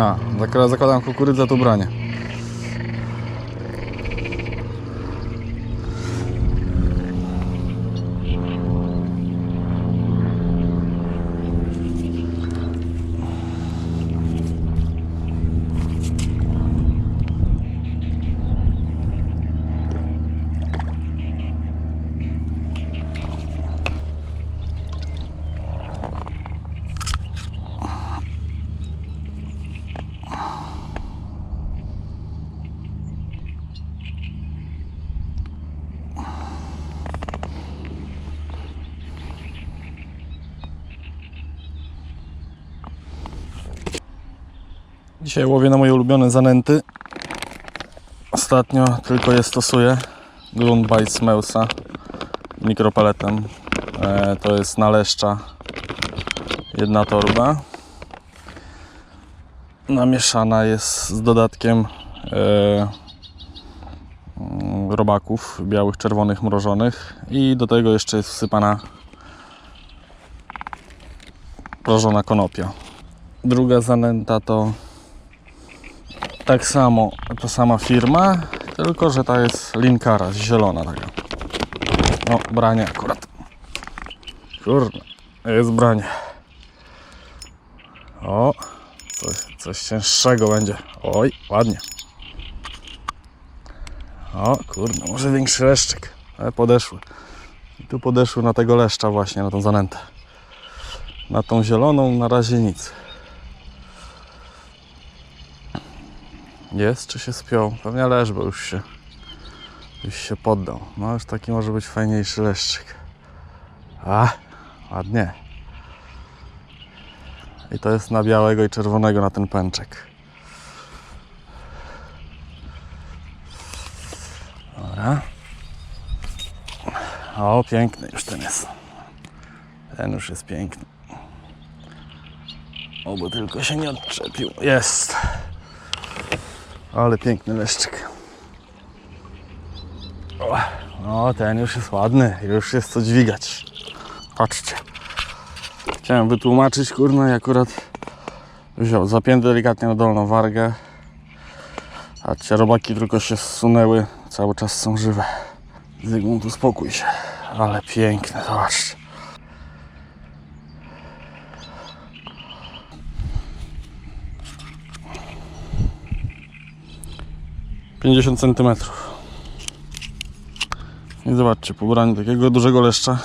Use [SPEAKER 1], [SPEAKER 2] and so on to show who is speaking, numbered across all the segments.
[SPEAKER 1] A, zakładam kukurydzę, to branie. Dzisiaj łowię na moje ulubione zanęty. Ostatnio tylko je stosuję. Grunt Bites Meusa mikropaletem. E, to jest naleszcza jedna torba. Namieszana jest z dodatkiem e, mm, robaków białych, czerwonych, mrożonych i do tego jeszcze jest wsypana mrożona konopia. Druga zanęta to tak samo, ta sama firma, tylko że ta jest linkara, zielona taka. O, branie akurat. Kurde, jest branie. O, coś, coś cięższego będzie. Oj, ładnie. O, kurde, może większy leszczyk. Ale podeszły. I tu podeszły na tego leszcza właśnie, na tą zanętę. Na tą zieloną na razie nic. Jest, czy się spiął? Pewnie leż, bo już się, już się poddał. No już taki może być fajniejszy leszczyk. A, ładnie. I to jest na białego i czerwonego na ten pęczek. Dobra. O, piękny już ten jest. Ten już jest piękny. Oby tylko się nie odczepił. Jest. Ale piękny leszczyk. No, ten już jest ładny, już jest co dźwigać. Patrzcie. Chciałem wytłumaczyć, kurna, i akurat wziął zapięty delikatnie na dolną wargę. A te robaki tylko się zsunęły, cały czas są żywe. Zygmunt, uspokój się. Ale piękne, zobaczcie. Pięćdziesiąt centymetrów. I zobaczcie, pobranie takiego dużego leszcza.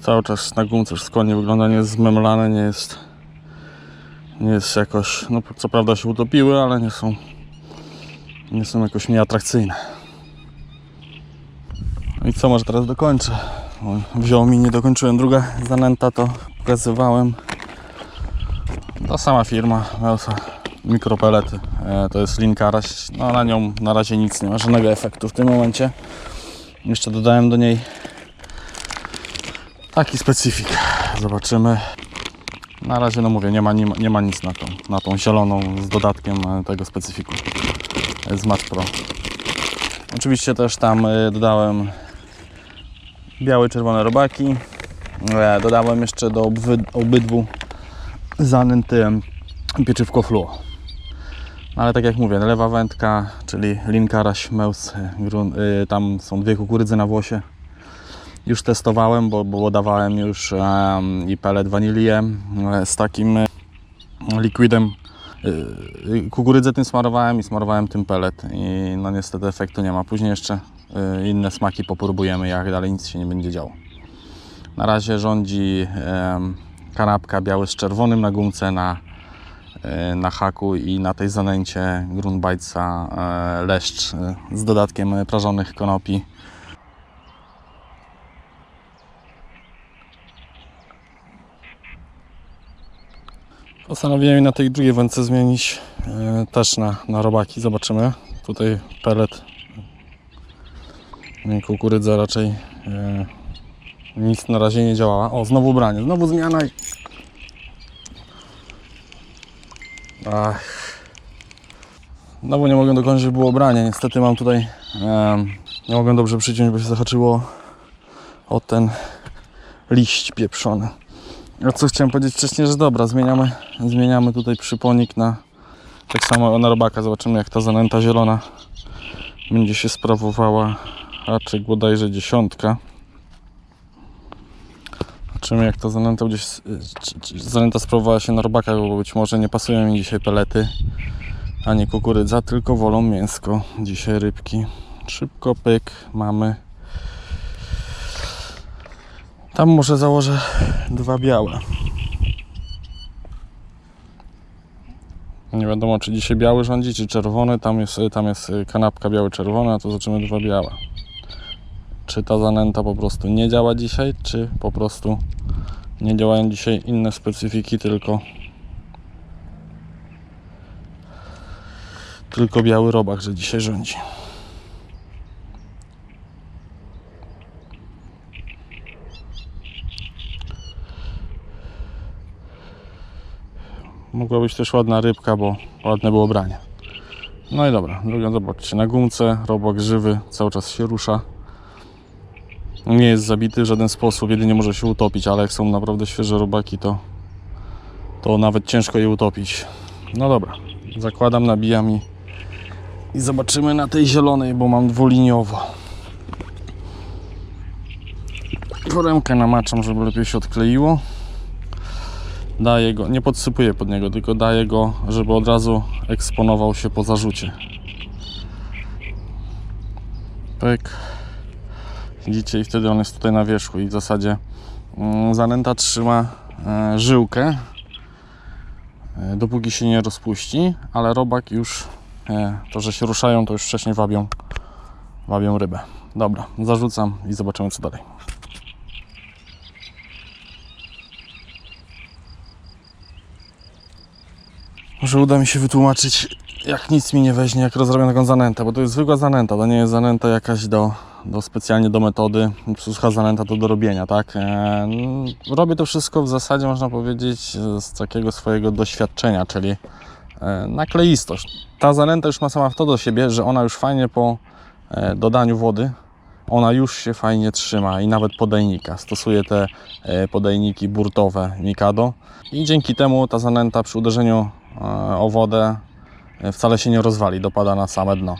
[SPEAKER 1] Cały czas na gumce wszystko nie wygląda, nie jest zmemlane, nie jest nie jest jakoś, no co prawda się utopiły, ale nie są nie są jakoś mniej atrakcyjne. No I co, może teraz dokończę. Wziął mi, nie dokończyłem. Druga zanęta to pokazywałem. Ta sama firma, Meusa, mikropelety. E, to jest linkaraś. No na nią na razie nic nie ma, żadnego efektu w tym momencie. Jeszcze dodałem do niej taki specyfik. Zobaczymy. Na razie no mówię, nie ma, nie ma, nie ma nic na tą, na tą zieloną z dodatkiem e, tego specyfiku e, z Match Pro. Oczywiście też tam dodałem białe, czerwone robaki. Dodałem jeszcze do obydwu zanęty pieczywko fluo. Ale tak jak mówię, lewa wędka, czyli linkaraś, meus, e, grun, y, tam są dwie kukurydzy na włosie. Już testowałem, bo, bo dawałem już em, i pelet wanilię e, z takim e, likwidem. Y, y, Kukurydzę tym smarowałem i smarowałem tym pelet i no niestety efektu nie ma. Później jeszcze inne smaki popróbujemy, jak dalej nic się nie będzie działo. Na razie rządzi kanapka biały z czerwonym na gumce na, na haku i na tej zanęcie Grunbajca e, leszcz e, z dodatkiem e, prażonych konopi. Postanowiłem na tej drugiej wędce zmienić e, też na, na robaki. Zobaczymy. Tutaj pelet. Kukurydza raczej e, nic na razie nie działała. O, znowu branie, znowu zmiana. Ach. Znowu nie mogę dokończyć, było branie. Niestety mam tutaj. em, nie mogę dobrze przyciąć, bo się zahaczyło o ten liść pieprzony. A co chciałem powiedzieć wcześniej, że dobra, zmieniamy, zmieniamy tutaj przyponik na tak samo na robaka. Zobaczymy jak ta zanęta zielona będzie się sprawowała. Haczyk bodajże dziesiątka. Zobaczymy jak ta zanęta czy zanęta sprawowała się na robakach, bo być może nie pasują mi dzisiaj pelety ani kukurydza, tylko wolą mięsko. Dzisiaj rybki. Szybko pyk, mamy. Tam może założę dwa białe. Nie wiadomo, czy dzisiaj biały rządzi, czy czerwony. Tam jest, tam jest kanapka biały-czerwona, a to zobaczymy dwa białe. Czy ta zanęta po prostu nie działa dzisiaj, czy po prostu nie działają dzisiaj inne specyfiki, tylko tylko biały robak, że dzisiaj rządzi. Mogła być też ładna rybka, bo ładne było branie. No i dobra, zobaczcie, na gumce robak żywy, cały czas się rusza. Nie jest zabity w żaden sposób, jedynie może się utopić, ale jak są naprawdę świeże robaki, to, to nawet ciężko je utopić. No dobra, zakładam, nabijam i, i zobaczymy na tej zielonej, bo mam dwuliniowo. Foremkę namaczam, żeby lepiej się odkleiło daję go, nie podsypuję pod niego, tylko daję go, żeby od razu eksponował się po zarzucie. Pyk. Widzicie, i wtedy on jest tutaj na wierzchu i w zasadzie mm, zanęta trzyma e, żyłkę, e, dopóki się nie rozpuści, ale robak już, e, to że się ruszają, to już wcześniej wabią, wabią rybę. Dobra, zarzucam i zobaczymy co dalej. Może uda mi się wytłumaczyć, jak nic mi nie weźmie, jak rozrobię taką zanętę, bo to jest zwykła zanęta, to nie jest zanęta jakaś do, do specjalnie do metody, sucha zanęta to do robienia, tak? Eee, robię to wszystko w zasadzie, można powiedzieć, z takiego swojego doświadczenia, czyli e, nakleistość. Ta zanęta już ma sama w to do siebie, że ona już fajnie po e, dodaniu wody, ona już się fajnie trzyma i nawet podajnika. Stosuję te e, podajniki burtowe Mikado i dzięki temu ta zanęta przy uderzeniu e, o wodę e, wcale się nie rozwali, dopada na same dno.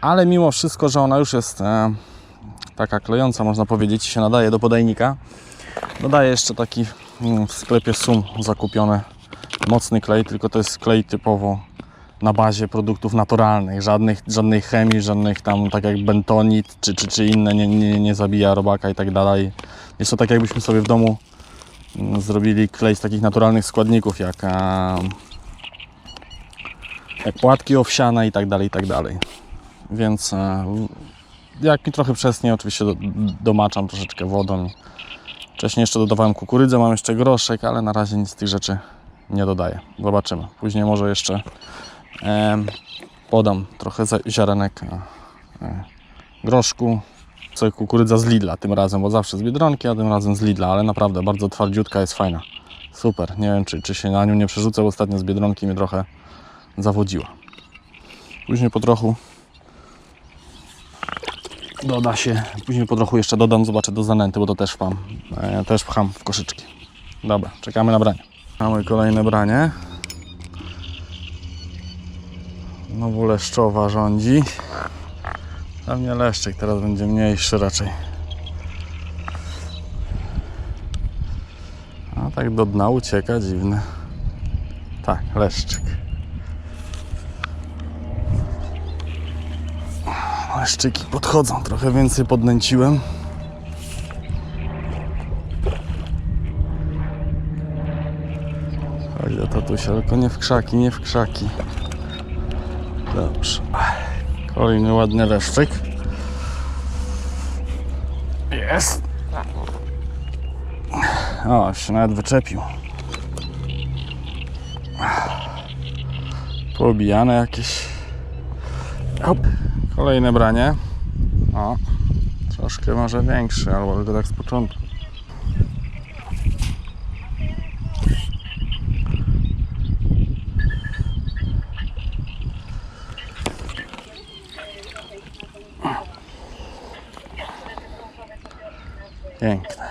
[SPEAKER 1] Ale mimo wszystko, że ona już jest e, taka klejąca, można powiedzieć, się nadaje do podajnika, dodaję jeszcze taki mm, w sklepie Sum zakupiony mocny klej, tylko to jest klej typowo na bazie produktów naturalnych, żadnych, żadnej chemii, żadnych tam tak jak bentonit czy, czy, czy inne nie, nie, nie zabija robaka i tak dalej. Jest to tak jakbyśmy sobie w domu mm, zrobili klej z takich naturalnych składników jak, a, jak płatki owsiane i tak dalej, i tak dalej. Więc e, jak mi trochę przesnie, oczywiście do, domaczam troszeczkę wodą. Wcześniej jeszcze dodawałem kukurydzę, mam jeszcze groszek, ale na razie nic z tych rzeczy nie dodaję. Zobaczymy. Później może jeszcze Em, podam trochę ziarenek e, e, groszku, co kukurydza z Lidla tym razem, bo zawsze z Biedronki, a tym razem z Lidla, ale naprawdę bardzo twardziutka jest fajna. Super, nie wiem czy, czy się na nią nie przerzucę, ostatnio z Biedronki mnie trochę zawodziła. Później po trochu doda się, później po trochu jeszcze dodam, zobaczę do zanęty, bo to też pcham, e, też pcham w koszyczki. Dobra, czekamy na branie. Mamy kolejne branie. Znowu leszczowa rządzi. Pewnie leszczyk teraz będzie mniejszy raczej. A tak do dna ucieka dziwny. Tak, leszczyk. Leszczyki podchodzą, trochę więcej podnęciłem. Chodź do tatusia, tylko nie w krzaki, nie w krzaki. Dobrze. Kolejny ładny leszczyk. Jest. O, się nawet wyczepił. Poobijane jakieś. Hop. Kolejne branie. O, troszkę może większy, albo tylko tak z początku. Piękne.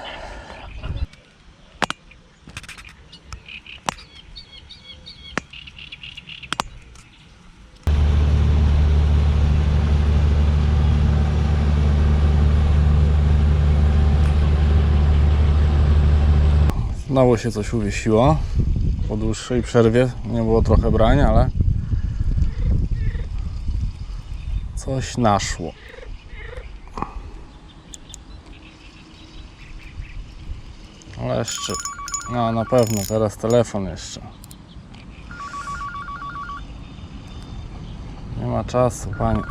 [SPEAKER 1] Znowu się coś uwiesiło. Po dłuższej przerwie nie było trochę brań, ale coś naszło. Ale jeszcze, no na pewno, teraz telefon jeszcze. Nie ma czasu, panie.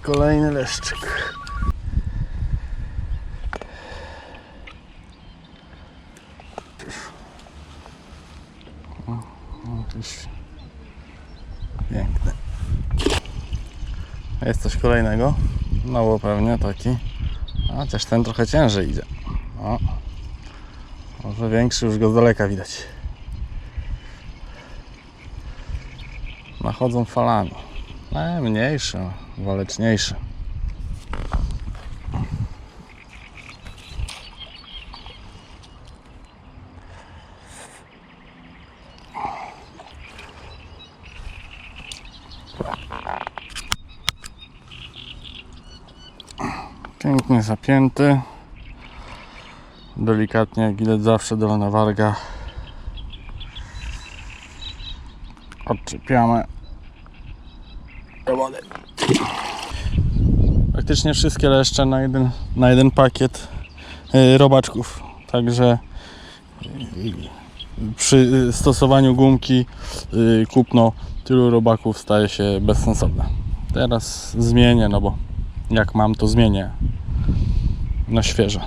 [SPEAKER 1] Kolejny leszczyk. Jakiś Piękny. Jest coś kolejnego. Mało pewnie taki. A, Chociaż ten trochę ciężej idzie. O. Może większy już go z daleka widać. Nachodzą falami. E, mniejszy, waleczniejszy. Pięknie zapięty. Delikatnie, jak widać zawsze dolna warga. Odczepiamy. Do wody. Praktycznie wszystkie leszcze na jeden, na jeden pakiet y, robaczków. Także y, przy stosowaniu gumki y, kupno tylu robaków staje się bezsensowne. Teraz zmienię, no bo jak mam, to zmienię na świeże.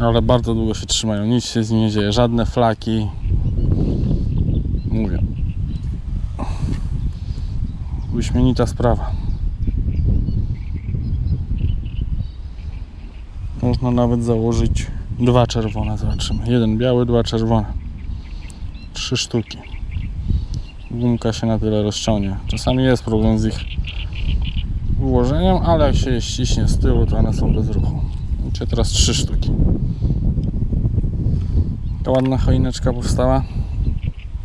[SPEAKER 1] Ale bardzo długo się trzymają, nic się z nimi nie dzieje, żadne flaki. Mówię. Wyśmienita sprawa. Można nawet założyć dwa czerwone, zobaczymy. Jeden biały, dwa czerwone. Trzy sztuki. Gumka się na tyle rozciągnie. Czasami jest problem z ich ułożeniem, ale jak się je ściśnie z tyłu, to one są bez ruchu. Macie teraz trzy sztuki. Ta ładna choineczka powstała.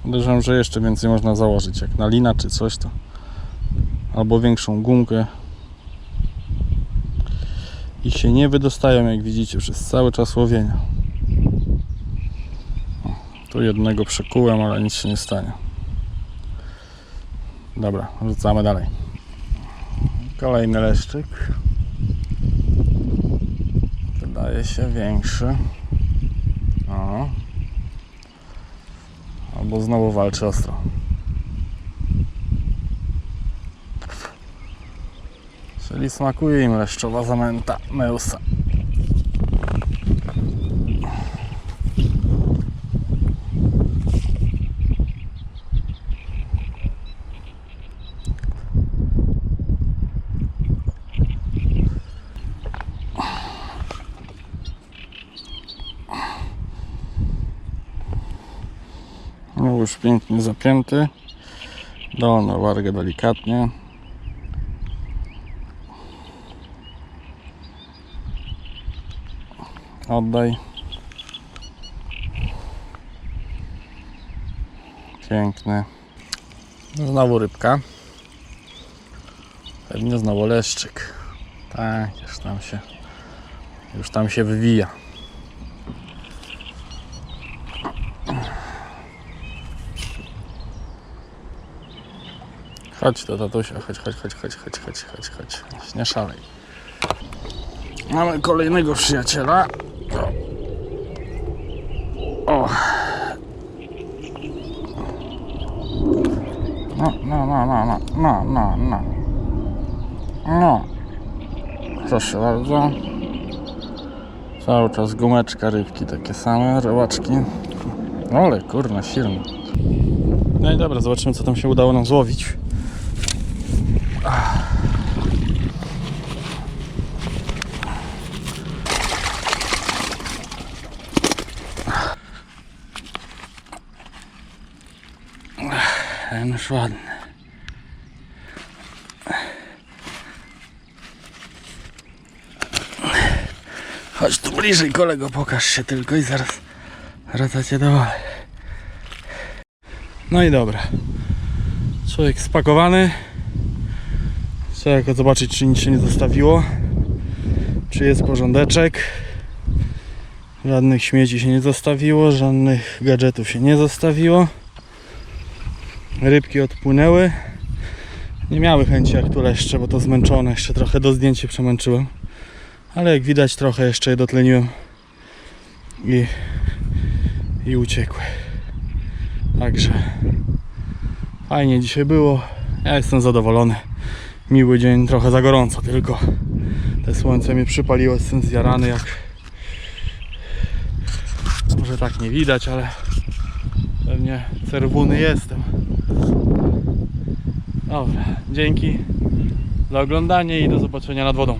[SPEAKER 1] Podejrzewam, że jeszcze więcej można założyć, jak na lina czy coś to. Albo większą gumkę. I się nie wydostają, jak widzicie, przez cały czas łowienia. Tu jednego przekułem, ale nic się nie stanie. Dobra, rzucamy dalej. Kolejny leszczyk. Wydaje się większy. O. Albo znowu walczy ostro. Czyli smakuje im leszczowa zamęta Meusa. No już pięknie zapięty. Dolną wargę delikatnie. Oddaj. Piękny. Znowu rybka. Pewnie znowu leszczyk. Tak, już tam się już tam się wywija. Chodź do tatusia, chodź, chodź, chodź, chodź, chodź, chodź, chodź, chodź. Nie szalej. Mamy kolejnego przyjaciela. O. No, no, no, no, no, no, no, no. No. Proszę bardzo. Cały czas gumeczka, rybki takie same, rybaczki. Ale kurna, silne. No i dobra, zobaczymy co tam się udało nam złowić. Ten już ładny. Chodź tu bliżej kolego, pokaż się tylko i zaraz wracacie do wody. No i dobra. Człowiek spakowany. Trzeba tylko zobaczyć, czy nic się nie zostawiło. Czy jest porządeczek. Żadnych śmieci się nie zostawiło, żadnych gadżetów się nie zostawiło. Rybki odpłynęły. Nie miały chęci jak tu leszcze, bo to zmęczone. Jeszcze trochę do zdjęcia przemęczyłem. Ale jak widać trochę jeszcze je dotleniłem. I, i uciekły. Także fajnie dzisiaj było. Ja jestem zadowolony. Miły dzień, trochę za gorąco tylko. Te słońce mnie przypaliło, jestem zjarany jak może tak nie widać, ale pewnie czerwony jestem. Dobra, dzięki za oglądanie i do zobaczenia nad wodą.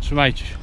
[SPEAKER 1] Trzymajcie się.